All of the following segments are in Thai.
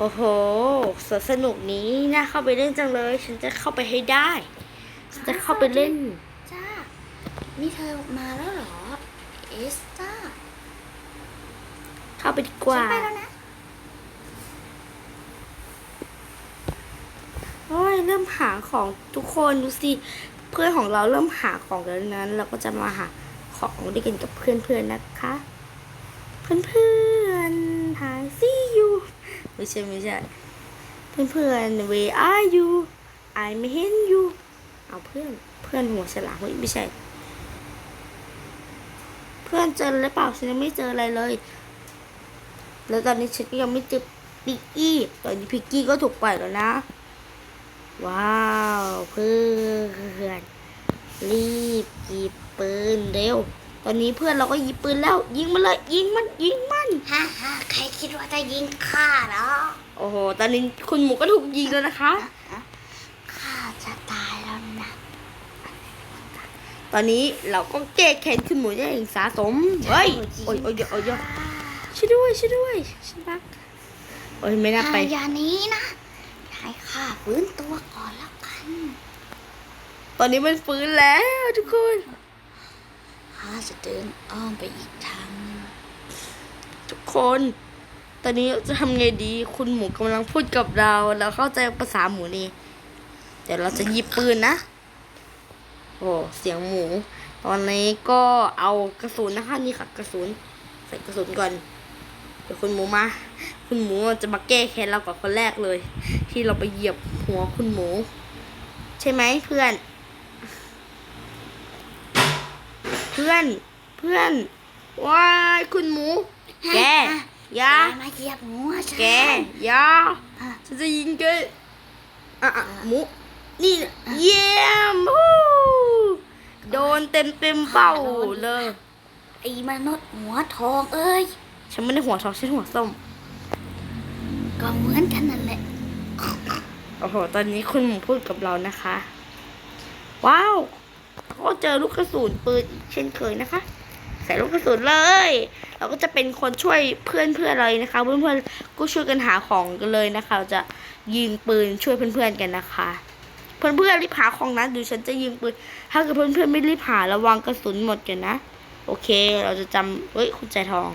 โอ้โหสวนสนุกนี้น่าเข้าไปเล่นจังเลย ฉันจะเข้าไปให้ได้ ฉันจะเข้าไปเล่น จ้า นี่เธอมาแล้วเหรอ เอสจ้าเข้าไปดีกว่า ฉันไปแล้วนะ โอ้ย เริ่มหาของทุกคนดูสิ เพื่อนของเราเริ่มหาของแล้วนั้น เราก็จะมาหาของด้วยกันกับเพื่อนๆนะคะ เพื่อนๆหาซี่อยู่ ไม่ใช่ไม่ใช่เพื่อนๆ where are you I ไม่เห็น you เอาเพื่อนเพื่อนหัวฉลามเฮ้ยไม่ใช่ เพื่อนเจอหรือเปล่าฉันยังไม่เจออะไรเลย แล้วตอนนี้ฉันก็ยังไม่เจอพิกกี้ตอนนี้พิกกี้ก็ถูกปล่อยแล้วนะ ว้าวเพื่อนรีบหยิบปืนเร็ว ตอนนี้เพื่อนเราก็หยิบปืนแล้ว ยิงมันเลย ยิงมันยิงมันฮ่าฮ่าใครคิดว่าจะยิงข้าเหรอโอ้โหตอนนี้คุณหมูก็ถูกยิงแล้วนะคะข้าจะตายแล้วนะตอนนี้เราก็แก้แค้นคุณหมูได้อย่างสาสมเฮ้ยโอ้ยโอ้ยเดี๋ยวโอ้ยเดี๋ยวช่วยด้วยช่วยด้วยฉันรักโอ้ยไม่น่าไปอย่าหนี้นะให้ข้าฟื้นตัวก่อนแล้วกัน ตอนนี้มันฟื้นแล้วทุกคนข้าจะเดินอ้อมไปอีกทางทุกคน ตอนนี้จะทำไงดีคุณหมูกำลังพูดกับเรา เราเข้าใจภาษาหมูนี่เดี๋ยวเราจะหยิบปืนนะ โอ้เสียงหมู ตอนนี้ก็เอากระสุนนะคะนี่ค่ะกระสุนใส่กระสุนก่อนเดี๋ยวคุณหมูมา คุณหมูจะมาแก้แค้นเราก่อนคนแรกเลย ที่เราไปเหยียบหัวคุณหมู ใช่ไหมเพื่อน เพื่อน เพื่อนว้ายคุณหมู แกอยาแกมาเหยียบหัวฉันแกอยาอะฉันจะยิงแกอะอะหมูนี่นะเยี่ยมฮู้โดนเต็มเต็มๆเป้าเลยไอ้มนุษย์หัวทองเอ้ยฉันไม่ได้หัวทองฉันหัวส้มก็เหมือนกันนั่นแหละโอ้โห ตอนนี้คุณหมูพูดกับเรานะคะ ว้าว ก็เจอลูกกระสุนปืนอีกเช่นเคยนะคะ ใส่ลูกกระสุนเลย เราก็จะเป็นคนช่วยเพื่อนเพื่อนเลยนะคะ เพื่อนเพื่อนก็ช่วยกันหาของกันเลยนะคะเราจะยิงปืนช่วยเพื่อนเพื่อนกันนะคะ เพื่อนเพื่อนรีบหาของนะดูฉันจะยิงปืน ถ้าเกิดเพื่อนเพื่อนไม่รีบหาระวังกระสุนหมดกันนะ โอเค เราจะจำเฮ้ยคุณใจทอง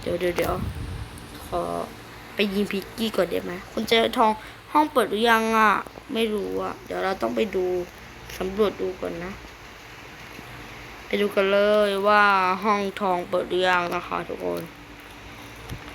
เดี๋ยวเดี๋ยวเดี๋ยวขอไปยิงพิกกี้ก่อนได้ไหมคุณใจทองห้องเปิดหรือยังอะ ไม่รู้อะ เดี๋ยวเราต้องไปดู สำรวจดูก่อนนะ ไปดูกันเลยว่าห้องทองเปิดหรือยังนะคะทุกคน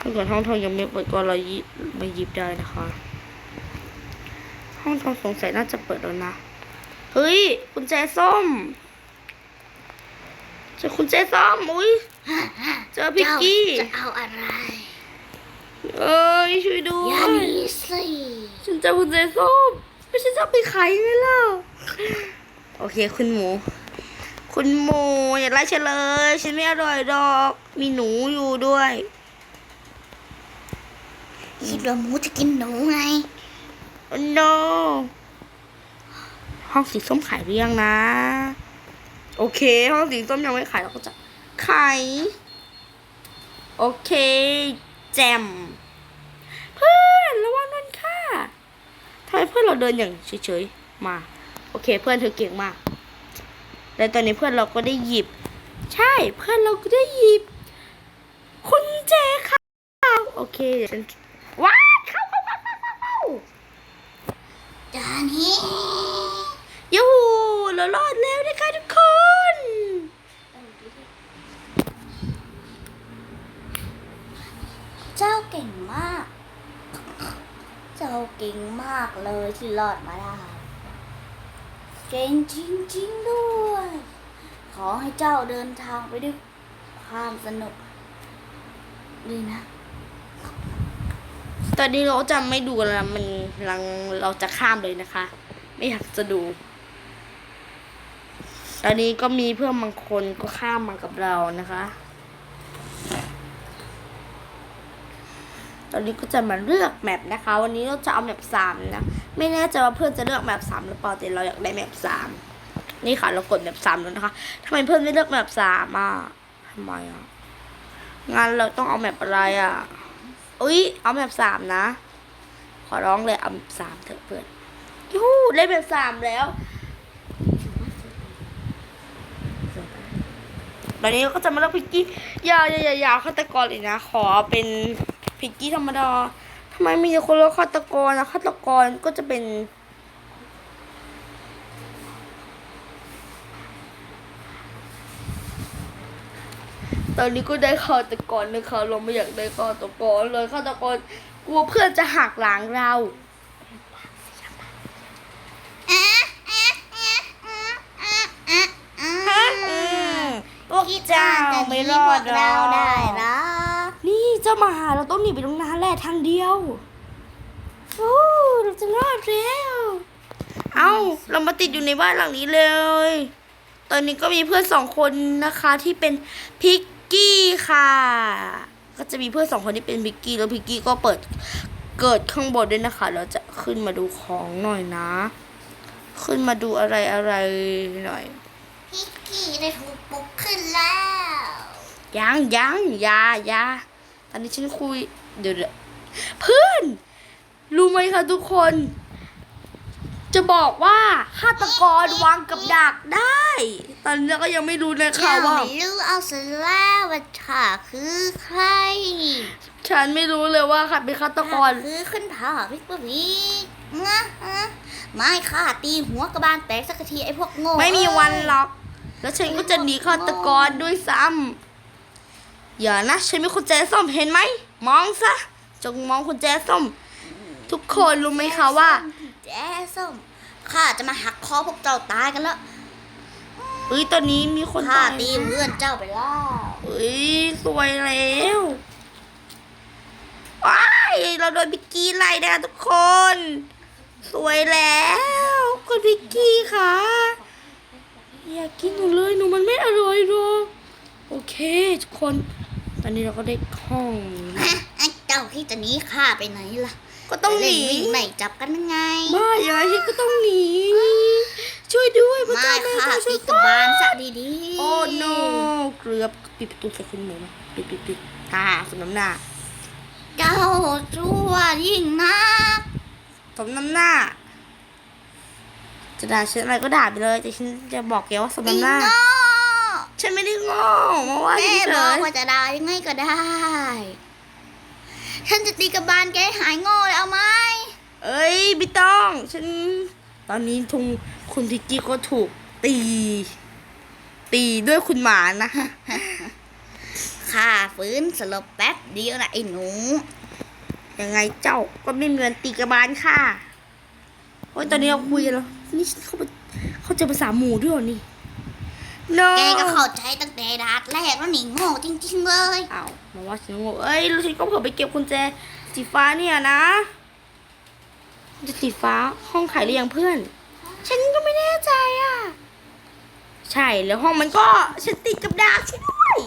ถ้าเกิดห้องทองยังไม่เปิดก็เรายิมาหยิบได้นะคะ ห้องทองสงสัยน่าจะเปิดแล้วนะ เฮ้ยกุญแจส้มเจอกุญแจส้มอุ้ยเจอพิกกี้เจ้าจะเอาอะไร เอ้ยช่วยด้วอย่ายหนีสิฉันจะกุญแจส้ม ไม่ใช่จะเอาไปขายไงล่ะโอเคคุณหมู คุณหมูอย่าไล่ฉันเลยฉันไม่อร่อยดอก มีหนูอยู่ด้วยคิดว่าหมูจะกินหนูไงโอ้ no ห้องสีส้มขายหรือยังนะ โอเค ห้องสีส้มยังไม่ขายเราก็จะขายโอเค แจมเพื่อนระวังนั่นค่ะ ทำไมเพื่อนเราเดินอย่างเฉยๆมา โอเค เพื่อนเธอเก่งมากแล้วตอนนี้เพื่อนเราก็ได้หยิบ ใช่เพื่อนเราก็ได้หยิบ คุณแจค่ะโอเคเดี๋ยวฉันว้ายเข้าเข้าเข้าเข้าเข้าเข้าจานี้ยูหูเรารอดแล้วนะคะทุกคนเจ้าเก่งมาก เจ้าเก่งมากเลยที่รอดมาได้เก่งจริงๆด้วย ขอให้เจ้าเดินทางไปด้วยความสนุกดีนะ ตอนนี้เราจะไม่ดูแล้วมันลังเราจะข้ามเลยนะคะ ไม่อยากจะดู ตอนนี้ก็มีเพื่อนบางคนก็ข้ามมากับเรานะคะ ตอนนี้ก็จะมาเลือกแมปนะคะ วันนี้เราจะเอาแมปสามนะ ไม่แน่ใจว่าเพื่อนจะเลือกแมปสามหรือเปล่าแต่เราอยากได้แมปสามนี่ค่ะเรากดแมปสามแล้วนะคะทำไมเพื่อนไม่เลือกแมปสามอะทำไมอะงานเราต้องเอาแมปอะไรอะอุ้ยเอาแมปสามนะ ขอร้องเลยเอาแบบสามเถอะเพื่อนยูได้แบบสามแล้ว ตอนนี้เราก็จะมาเลือกพิกกี้ยาอย่าอย่าอย่าฆาตกรเลยนะ ขอเป็นพิกกี้ธรรมดาทำไมมีคนเลือกฆาตกรนะฆาตกรก็จะเป็นตอนนี้ก็ได้ฆาตกรนะคะเราไม่อยากได้ฆาตกรเลยฆาตกรกลัวเพื่อนจะหักหลังเรา อะอะอะอะอะอะอะ ฮะอืม พวกเจ้าไม่รอดหรเราอกได้หรอนี่เจ้ามาหาเราต้องหนีไปตรงนั้นแหละทางเดียวโอ้เราจะรอดแล้วเอาเรามาติดอยู่ในบ้านหลังนี้เลย ตอนนี้ก็มีเพื่อนสองคนนะคะที่เป็นพิกกี้ค่ะ ก็จะมีเพื่อนสองคนที่เป็นพิกกี้แล้วพิกกี้ก็เปิดเกิดข้างบนด้วยนะคะ เราจะขึ้นมาดูของหน่อยนะ ขึ้นมาดูอะไรอะไรหน่อยพิกกี้ได้ถูกปลุกขึ้นแล้ว ยังยังอยาอยาตอนนี้ฉันคุยเดี๋ยวเดี๋ยวเพื่อน รู้ไหมคะทุกคน จะบอกว่าฆาตกรวางกับดักได้ ตอนนี้เราก็ยังไม่รู้เลยค่ะเจ้าว่าไม่รู้เอาซะแล้วว่าข้าคือใคร ฉันไม่รู้เลยว่าใครเป็นฆาตกรข้าคือขึ้นผ่าพิกปะพีนะฮะไม่ข้าตีหัวกระบาลแตกสักทีไอ้พวกโง่ไม่มีวันเอ้ยหรอกแล้วฉันก็จะหนีฆาตกรด้วยซ้ำ อย่านะ ฉันมีกุญแจส้มเห็นไหม มองซะ จงมองกุญแจส้ม ทุกคนรู้ไหมคะว่า แจ๊ส้มข้าจะมาหักคอพวกเจ้าตายกันแล้วเอ้ยตอนนี้มีคนข้าตายตีเพื่อนเจ้าไปแล้วเอ้ยสวยแล้วว้ายเราโดนพิกกี้ไล่นะคะทุกคน สวยแล้วคุณพิกกี้ค่ะอยากกินหนูเลยหนูมันไม่อร่อยหรอกโอเคทุกคนต อนนี้เราก็ได้ห้องฮะไอ้เจ้าที่จะหนีข้าไปไหนล่ะ ก็ต้องหนีจะเล่วิ่งไล่จับกันยังไงไม่อย่างไรที่ก็ต้องหนี ช่วยด้วยพระไม่เจ้าแม่ข้าเจ้าช่ตีวยกระบาลซะดีๆ โอ้ no เกือบปิดประตูใส่คุณหมูนะปิดปิดปิดอ่าสมน้ำหน้า เจ้าชั่วยิ่งนักสมน้ำหน้าจะด่าฉันอะไรก็ด่าไปเลย แต่ฉันจะบอกแกว่าสมอีน้ำหน้าโง่ ฉันไม่ได้โง่มาว่าแม่เฉบอกยว่าจะด่ายังไงก็ได้ ฉันจะตีกระบาลแกให้หายโง่เลยเอาไหมๆเอ้ยไม่ต้อง ฉัน ตอนนี้ทุงคุณพิกกี้ก็ถูกตี ตีด้วยคุณหมานะข้าฟื้นสลบแป๊บเดียวนะไอ้หนู ยังไงเจ้าก็ไม่เหมือนตีกระบาลค่ะโอ้ยตอนนี้เราคุยกันแล้วนี่ฉันเข้าไปเข้าใจภาษาหมู่ด้วยเหรอนี่ no แกก็เข้าใจตั้งแต่ดาดแรกแล้วนี่โง่จริงๆเลยอ้าวมาว่าฉันโง่เอ้ยแล้วฉันก็เผื่อไปเก็บกุญแจสีฟ้าเนี่ยนะกุญแจสีฟ้าห้องขายหรือยังเพื่อน ฉันก็ไม่แน่ใจอะ ใช่แล้วห้องมันก็ฉันติดกับดักใช่ด้วย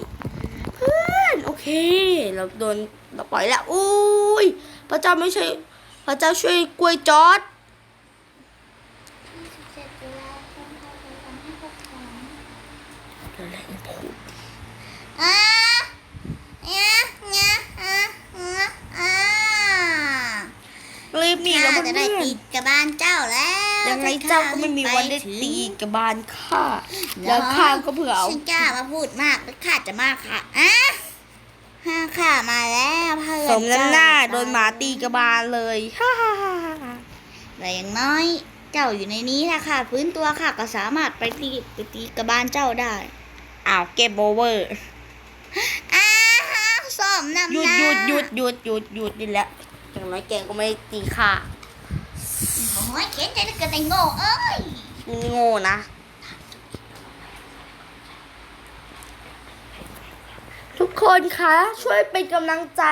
เพื่อนโอเค เราโดนเราปล่อยแล้วอุ้ยพระเจ้าไม่ใช่พระเจ้าช่วยกล้วยจอดอะไรนะพูด อะเนี่ยเนี่ยอะอะอะ รีบหนีแล้วข้าเพื่จะได้อนตีกระบาลเจ้าแล้วยังไงเจ้าก็ไม่มีวันได้ตีกับบานข้าแล้วข้าก็เผื่อเอาฉันกล้ามาพูดมากแล้วข้าจะมาค่ะอะห้าข้ามาแล้วเพื่อนสมน้ำหน้าเจ้โดนหมาตีกระบาลเลยฮ่าฮ่าฮ่าฮ่าแต่อย่างน้อย เจ้าอยู่ในนี้ถ้าข้าฟื้นตัวข้าก็สามารถไปตีไปตีกระบาลเจ้าได้อ้าวเก็บโอเวอร์อ้าสมน้ำหยุหดน้าหยุดหยุดหยุดหยุดหยุดนี่แหละ อย่างน้อยแกก็ไม่ได้ตีข้าโอ้ยเข็นใจเหลือเกินไอ้โง่เอ้ยนี่โง่นะ ทุกคนคะ ช่วยเป็นกำลังใจ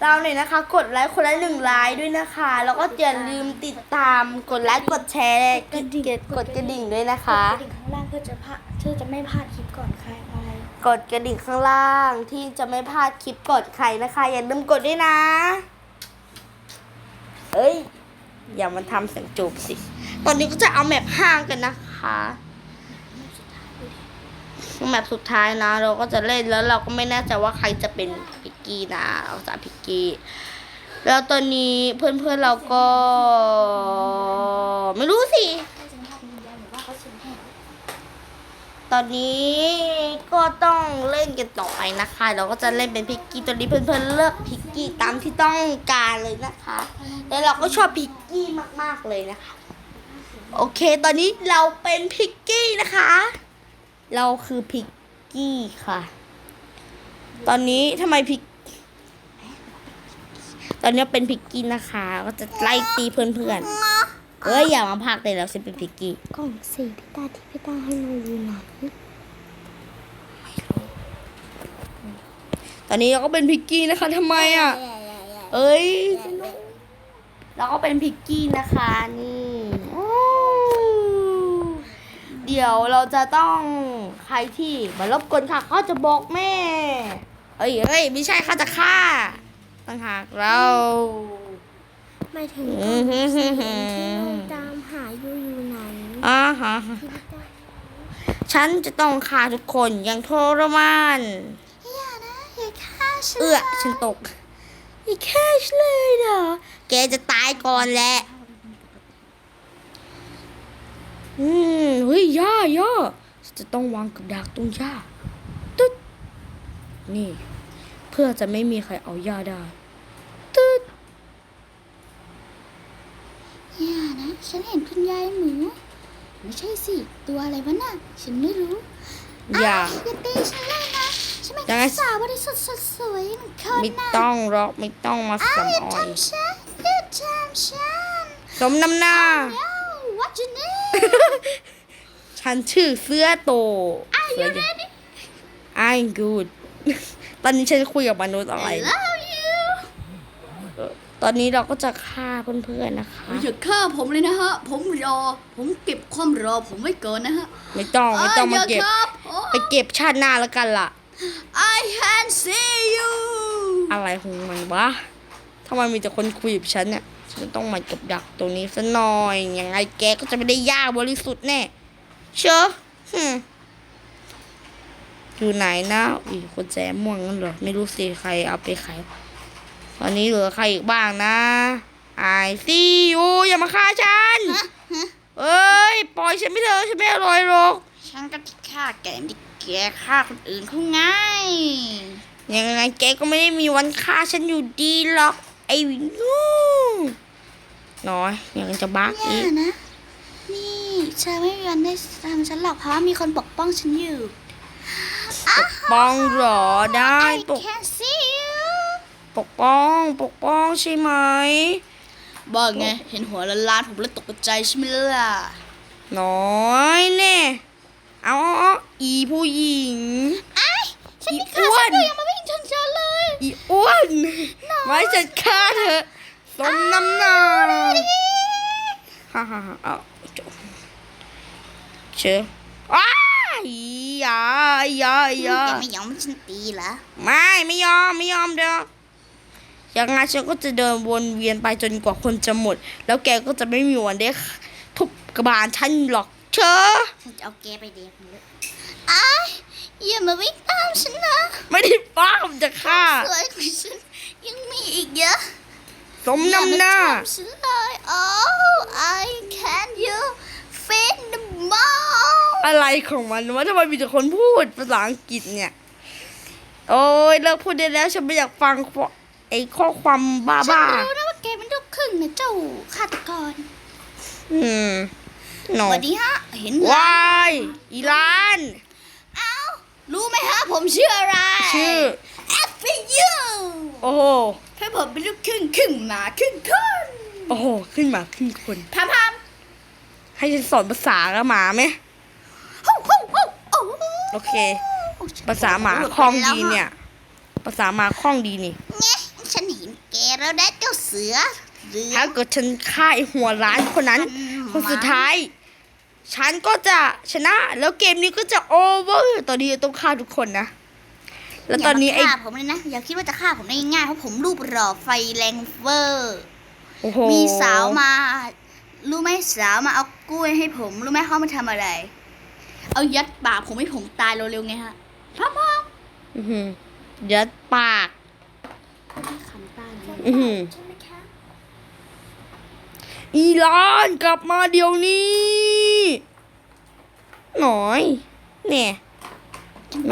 เราหน่อยนะคะ กดไลค์คนละหนึ่งไลค์ด้วยนะคะ แล้วก็อย่าลืมติดตามกดไลค์กดแชร์กดกดกระดิ่งด้วยนะคะ กดดิ่งข้างล่างเพื่อจะพลาดเพื่อจะไม่พลาดคลิปก่อนใครอะไรกดกระดิ่งข้างล่างที่จะไม่พลาดคลิปกดใครนะคะ อย่าลืมกดด้วยนะ เอ้ย อย่ามันทำเสียงจูบสิ ตอนนี้ก็จะเอาแมปห้างกันนะคะแมปสุดท้ายนะ เราก็จะเล่นแล้วเราก็ไม่แน่ใจว่าใครจะเป็นพิกกี้นะเอาจะพิกกี้ แล้วตอนนี้เพื่อนๆเราก็ ไม่รู้สิ ให้ฉันพาคุณยายหรือว่าเขาชิมให้ ตอนนี้ก็ต้องเล่นกันต่อไปนะคะ เราก็จะเล่นเป็นพิกกี้ตอนนี้เพื่อนๆเลือกพิกกี้ตามที่ต้องการเลยนะคะ แล้วเราก็ชอบพิกกี้มากๆเลยนะคะ โอเค ตอนนี้เราเป็นพิกกี้นะคะ เราคือพิกกี้ค่ะ ตอนนี้ทำไมพิก ตอนนี้เป็นพิกกี้นะคะ ก็จะไล่ตีเพื่อนๆ เอ้ยอย่ามาพักเลยแล้วฉันเป็นพิกกี้กล่องสีพี่ตาที่พี่ตาให้เราอยู่ไหนตอนนี้เราก็เป็นพิกกี้นะคะทำไมอะ เอ้ยเราก็เป็นพิกกี้นะคะนี่โอ้เดี๋ยวเราจะต้องใครที่มารบกวนค่ะเขาจะบอกแม่ เอ้ยเอ้ยไม่ใช่เขาจะฆ่าต่างหากเรา ไม่ถึงอืมฮึ่มฮึ่มฮึ่มตามหาอยู่อยู่ไหนอ่าฮะพี่ตาฉันจะต้องฆ่าทุกคนอย่างทรมานอย่านะอย่าฆ่าฉันเอื้อฉันตกอีแค่ชเลยเหรอแกจะตายก่อนแหละอืมเฮ้ยย่าย่าฉันจะต้องวางกับดักตรงย่าตึ๊ดนี่ เพื่อจะไม่มีใครเอาย่าได้ตึ๊ด อย่านะ ฉันเห็นคุณยายหมู ไม่ใช่สิ ตัวอะไรวะน่ะ ฉันไม่รู้อย่าอย่าตีฉันเลยนะ ฉันเป็นยังไงสาวบริสุทธิ์สดสวยเหมือนคนไม่น่ะต้องหรอกไม่ต้องมาอ้าวสำอย่าออยทำฉันอย่าทำฉันสมน้ำหน้า No what you need ฉันชื่อเสื้อโต Are เสื้ you อใหญ่ ready I'm good ตอนนี้ฉันคุยกับมนุษย์อะไร I love you ตอนนี้เราก็จะฆ่าเพื่อนๆนะคะ อย่าฆ่าผมเลยนะฮะ ผมรอ ผมเก็บความรอผมไว้เกินนะฮะไม่ต้องไม่ต้องมาเก็บย่ครับไปเก็บชาติหน้าแล้วกันล่ะ I can see you อะไรของมันวะทำไมมีแต่คนคุยกับฉันเนี่ยฉันต้องมากับดักตรงนี้ซะหน่อยยังไงแกก็จะไม่ได้ย่าบริสุทธิ์แน่ เชอะฮึมอยู่ไหนนะอีกคนแจม่วงนั่นเหรอ ไม่รู้สิใครเอาไปขาย ตอนนี้เหลือใครอีกบ้างนะไอซียูอย่ามาฆ่าฉัน เอ้ย ปล่อยฉันไม่เถอะฉันไม่อร่อยหรอก ฉันก็ที่ฆ่าแกไม่ได้แกฆ่าคนอื่นเขาไงยังไงแกก็ไม่ได้มีวันฆ่าฉันอยู่ดีหรอก ไอ้งูน้อยยังจะบักอย่าอีกนะ นี่เธอไม่มีวันได้ทำฉันหรอกเพราะว่ามีคนปกป้องฉันอยู่ ปกป้องเหรอได้ I ปก can see you ปกป้อง ปกป้องใช่ไหมบอกไง เห็นหัวละล้านผมเลยตกใจใช่ไหมล่ะ น้อยแน่เอาเอาเอาอีผู้หญิงฉันอีมีขาอ้วฉันนก็ยังมาวิ่งชนฉันเลย อีอ้วนไม่จัดฆ่าเธอะสมน้ำหน้าฮ่าฮ่าฮ่าเอาจบเชื่ออ้ายอย่าอย่าอย่าแกไม่ยอมให้ฉันตีเหรอ ไม่ ไม่ยอม ไม่ยอมเด้อ ยังไงฉันก็จะเดินวนเวียนไปจนกว่าคนจะหมด แล้วแกก็จะไม่มีวันได้ทุบกระบาลฉันหรอกเชอะฉันจะเอาแกไปเด็กเลยอ้ายอย่ามาวิ่งตามฉันนะ ไม่ได้ป้ามจะฆ่าสวยกว่าฉันยังมีอีกเยอะสมน้ำหน้าอย่มทำฉันเลย oh I can you fit the ball อะไรของมันวะทำไมมีแต่คนพูดภาษาอังกฤษเนี่ย โอ้ยเลิกพูดได้แล้วฉันไม่อยากฟังข้อ ไอ้ข้อความบ้าฉันบ้ารู้นะว่าแกเป็นลูกครึ่งนะเจ้าฆาตกรๆอืมหนสอวัสดีฮะ เห็นวายอีราน เอ้ารู้ไหมฮะ ผมชื่ออะไร ชื่อแอปเปิลยูโอ้โหถ้าผมเป็นลูกครึ่งครึ่งหมาครึ่งคนโอ้โห ขึ้นมาขึ้นคน พามพามให้ฉันสอนภาษากับหมาไหม ฮู้ฮู้ฮู้โอ้โอเค ภาษาหมาคล่องดีเนี่ย ภาษาหมาคล่องดีนี่ เนี่ยฉันเห็น แกแล้วได้เจ้าเสือเสือถ้าเกิดฉันฆ่าไอ้หัวร้านคนนั้น คนสุดท้าย ฉันก็จะชนะ แล้วเกมนี้ก็จะโอเวอร์ตอนนี้ต้องฆ่าทุกคนนะ แล้วตอนนี้ไอ้ย่ามาฆ่าผมเลยนะ อย่าคิดว่าจะฆ่าผมได้ง่ายๆเพราะผมรูปหล่อไฟแรงเวอร์โอ้โหมีสาวมา รู้ไหมสาวมาเอากล้วยให้ผม รู้ไหมเขามาทำอะไร เอายัดปากผมให้ผมตายเร็วๆไงฮะพามพามอื้อหือยัดปาก คำตายเลยอือหือฉันไม่อีรานกลับมาเดี๋ยวนี้ หน่อยเนี่ย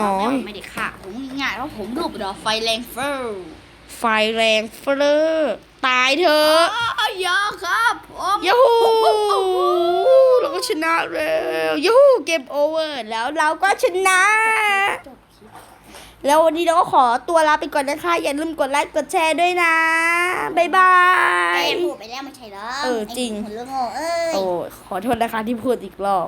น้อย ไม่ได้ค่ะผมง่ายๆเพราะผมรูปดอกไฟแรงเฟอร์ไฟแรงเฟ้อตายเถอะอ๋อยาครับผมยูฮูเราก็ชนะแล้วยูฮูเกมโอเวอร์แล้วเราก็ชนะ แล้ววันนี้เราก็ขอตัวลาไปก่อนนะคะ อย่าลืมกดไลค์กดแชร์ด้วยนะ บ๊ายบาแกยพูดไปแล้วไม่ใช่เหรอเออจริง ไอ้คนเรื่องโง่เอ้ย โอ้ยขอโทษนะคะที่พูดอีกรอบ